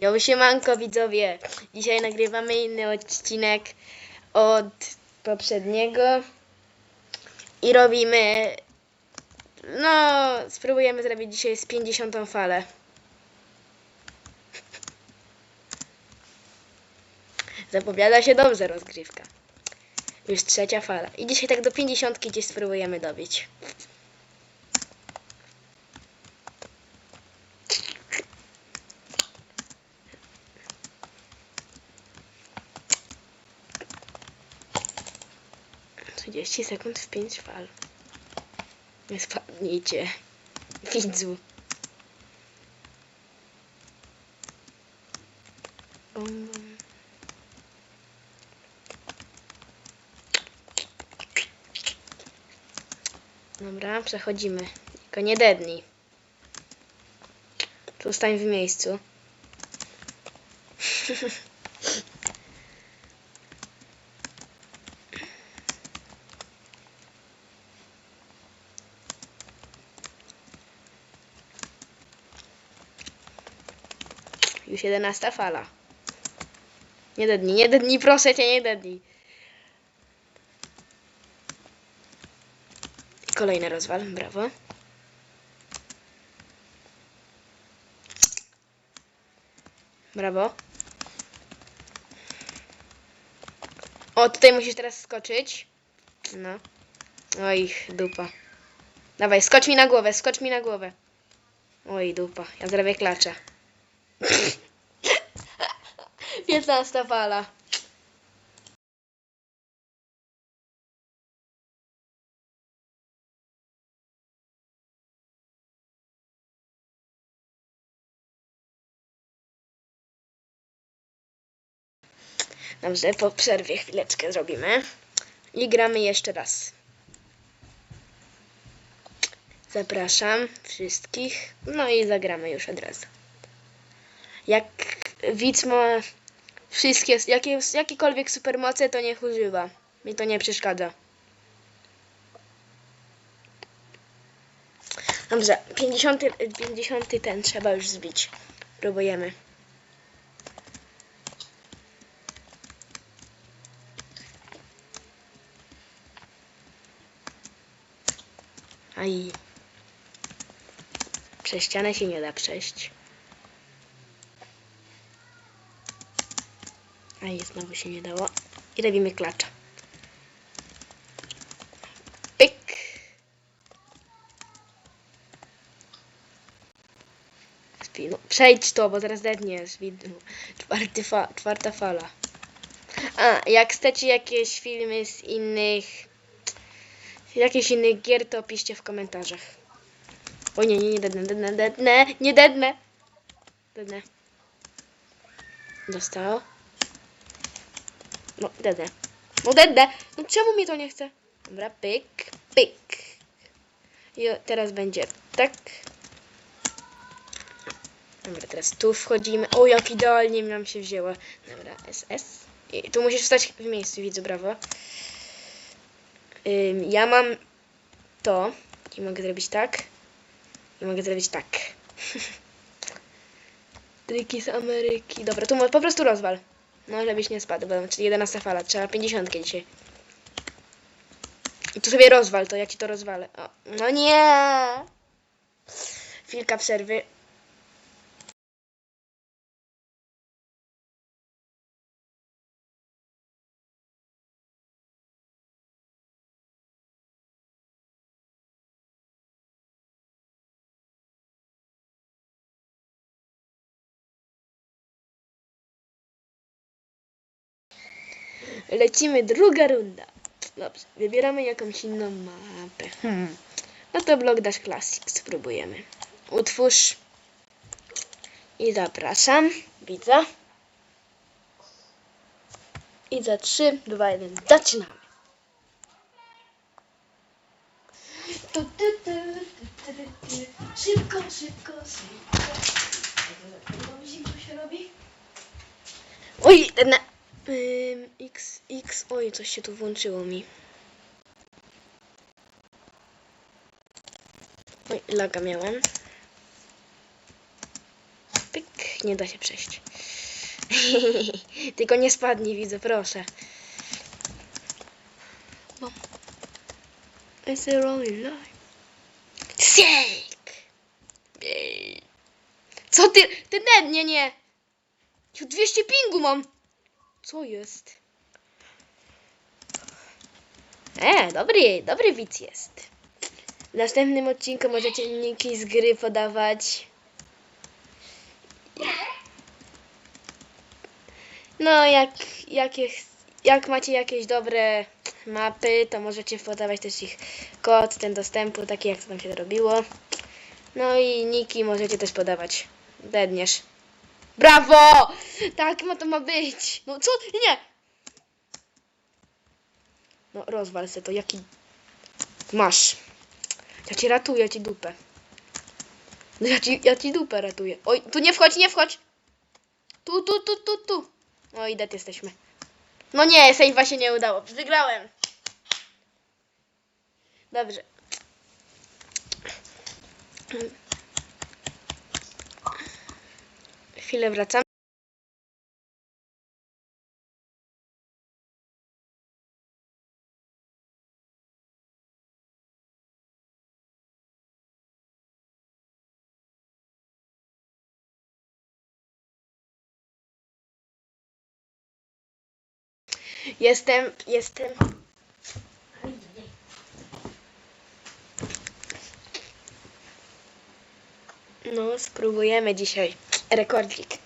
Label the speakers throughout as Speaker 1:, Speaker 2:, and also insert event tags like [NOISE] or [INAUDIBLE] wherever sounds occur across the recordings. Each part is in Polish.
Speaker 1: Jo, siemanko widzowie. Dzisiaj nagrywamy inny odcinek od poprzedniego i robimy, no, spróbujemy zrobić dzisiaj z 50 falę. [LAUGHS] Zapowiada się dobrze rozgrywka. Już trzecia fala. I dzisiaj tak do 50 gdzieś spróbujemy dobić. Trzydzieści sekund w pięć fal. Nie spadnijcie. Widzu. Bum. Dobra, przechodzimy. Tylko nie dednij. Zostań w miejscu. [LAUGHS] Już jedenasta fala. Nie dednij, nie dednij, proszę cię, nie dednij. Kolejny rozwal, brawo. Brawo. O, tutaj musisz teraz skoczyć. No. Oj, dupa. Dawaj, skocz mi na głowę, skocz mi na głowę. Oj, dupa, ja zrobię klacza. 15 fala. Dobrze, po przerwie chwileczkę zrobimy. I gramy jeszcze raz. Zapraszam wszystkich. No i zagramy już od razu. Jak widz ma wszystkie, jakie, jakiekolwiek supermoce, to niech używa. Mi to nie przeszkadza. Dobrze, 50, 50 ten trzeba już zbić. Próbujemy. Aj. Przez ścianę się nie da przejść. Aj, znowu się nie dało. I robimy klacza. Pyk. Spinu. Przejdź to, bo zaraz dedniesz. Czwarty fa czwarta fala. A, jak chcecie jakieś filmy z innych jakichś innych gier, to piszcie w komentarzach. O nie, nie, nie dednę, dednę, dednę, nie dednę. Dednę. Dostał. No, dednę. No, dednę. No, czemu mi to nie chce? Dobra, pyk, pyk. I teraz będzie tak. Dobra, teraz tu wchodzimy. O, jak idealnie nam się wzięła. Dobra, SS. I tu musisz stać w miejscu, widzę, brawo. Ym, ja mam to i mogę zrobić tak i mogę zrobić tak. [LAUGHS] Triki z Ameryki. Dobra, tu po prostu rozwal. No, żebyś nie spadł, bo czyli 11 fala. Trzeba 50 dzisiaj. I tu sobie rozwal, to ja ci to rozwalę. O, no nie! Chwilka przerwy. Lecimy, druga runda. Dobrze, wybieramy jakąś inną mapę. Hmm. No to Block Dash Classic spróbujemy. Utwórz. I zapraszam. Widzę. I za 3, 2, 1, zaczynamy. Tu, tu, tu, tu, tu, tu. Szybko, szybko, szybko. Zimno się robi. Oj, ten... Ym, X, X, oj, coś się tu włączyło mi. Oj, laga miałem. Pyk. nie da się przejść. [LAUGHS] Tylko nie spadnij, widzę, proszę. Bo... It's a rolling line. Siek! Jej. Co ty? Ty nie, nie, nie. Ja 200 pingu mam. Co jest? E, dobry, dobry widz jest. W następnym odcinku możecie linki z gry podawać. No, jak, jakie, jak macie jakieś dobre mapy, to możecie podawać też ich kod, ten dostępu, taki jak to tam się robiło. No i niki możecie też podawać. Dedniesz. Brawo! Tak ma to ma być. No co? Nie! No rozwal se to, jaki... Masz. Ja ci ratuję, ci dupę. No ja ci, ja ci dupę ratuję. Oj, tu nie wchodź, nie wchodź! Tu, tu, tu, tu, tu. No i jesteśmy. No nie, sejfa się nie udało. Wygrałem. Dobrze. Chwilę wracam. Jestem, jestem. No, spróbujemy dzisiaj rekordzik.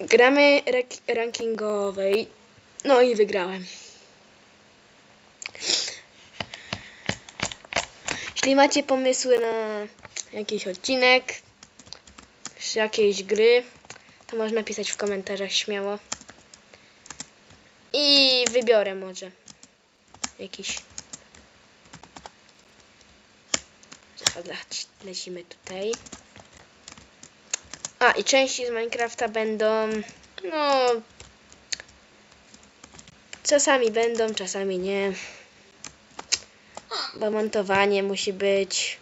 Speaker 1: Gramy rankingowej. No i wygrałem. Jeśli macie pomysły na jakiś odcinek, czy jakiejś gry, to można pisać w komentarzach śmiało. I wybiorę może jakiś. Lecimy tutaj. A, i części z Minecrafta będą, no, czasami będą, czasami nie. Bo montowanie musi być.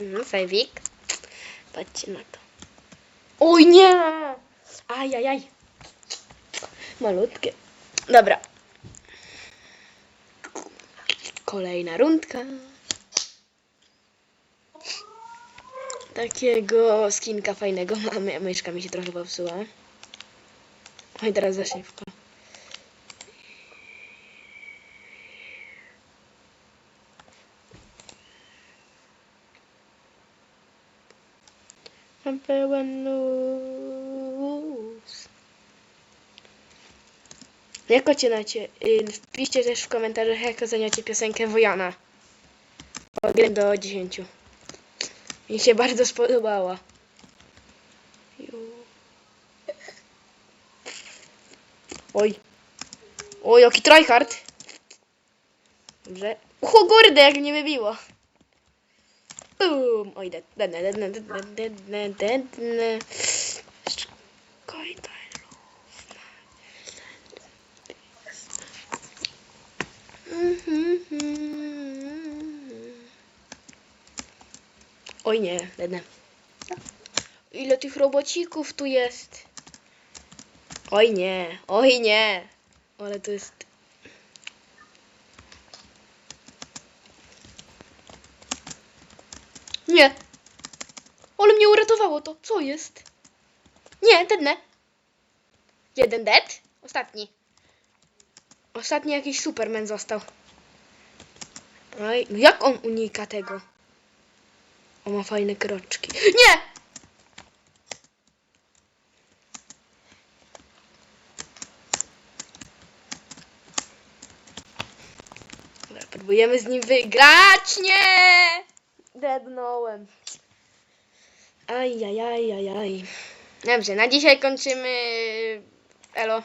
Speaker 1: Mhm, Fejwik. Patrzcie na to. Oj nie! Ajajaj. Malutkie. Dobra. Kolejna rundka. Takiego skinka fajnego [LAUGHS] mamy, myszka mi się trochę popsuła. Oj, teraz za szybko. Pełen luz. Jak oceniacie? Y, Wpiszcie też w komentarzach, jak oceniacie piosenkę Wojana. Od 1 do 10. Mi się bardzo spodobała. Oj. Oj, jaki tryhard. Dobrze. Ucho kurde, jak mnie wybiło. Boom. Oj, dedne, dedne, dedne, dedne, dedne. Końtaj Oj nie, dedne. Ile tych robocików tu jest? Oj nie, oj nie. Ale to jest... Nie. Ale mnie uratowało to. Co jest? Nie, dedne. Jeden dead? Ostatni. Ostatni jakiś Superman został. Oj, jak on unika tego? On ma fajne kroczki. Nie! Dobra, próbujemy z nim wygrać. Nie! Deadnąłem. Aj, aj, aj, aj, aj. Dobrze, na dzisiaj kończymy. Elo.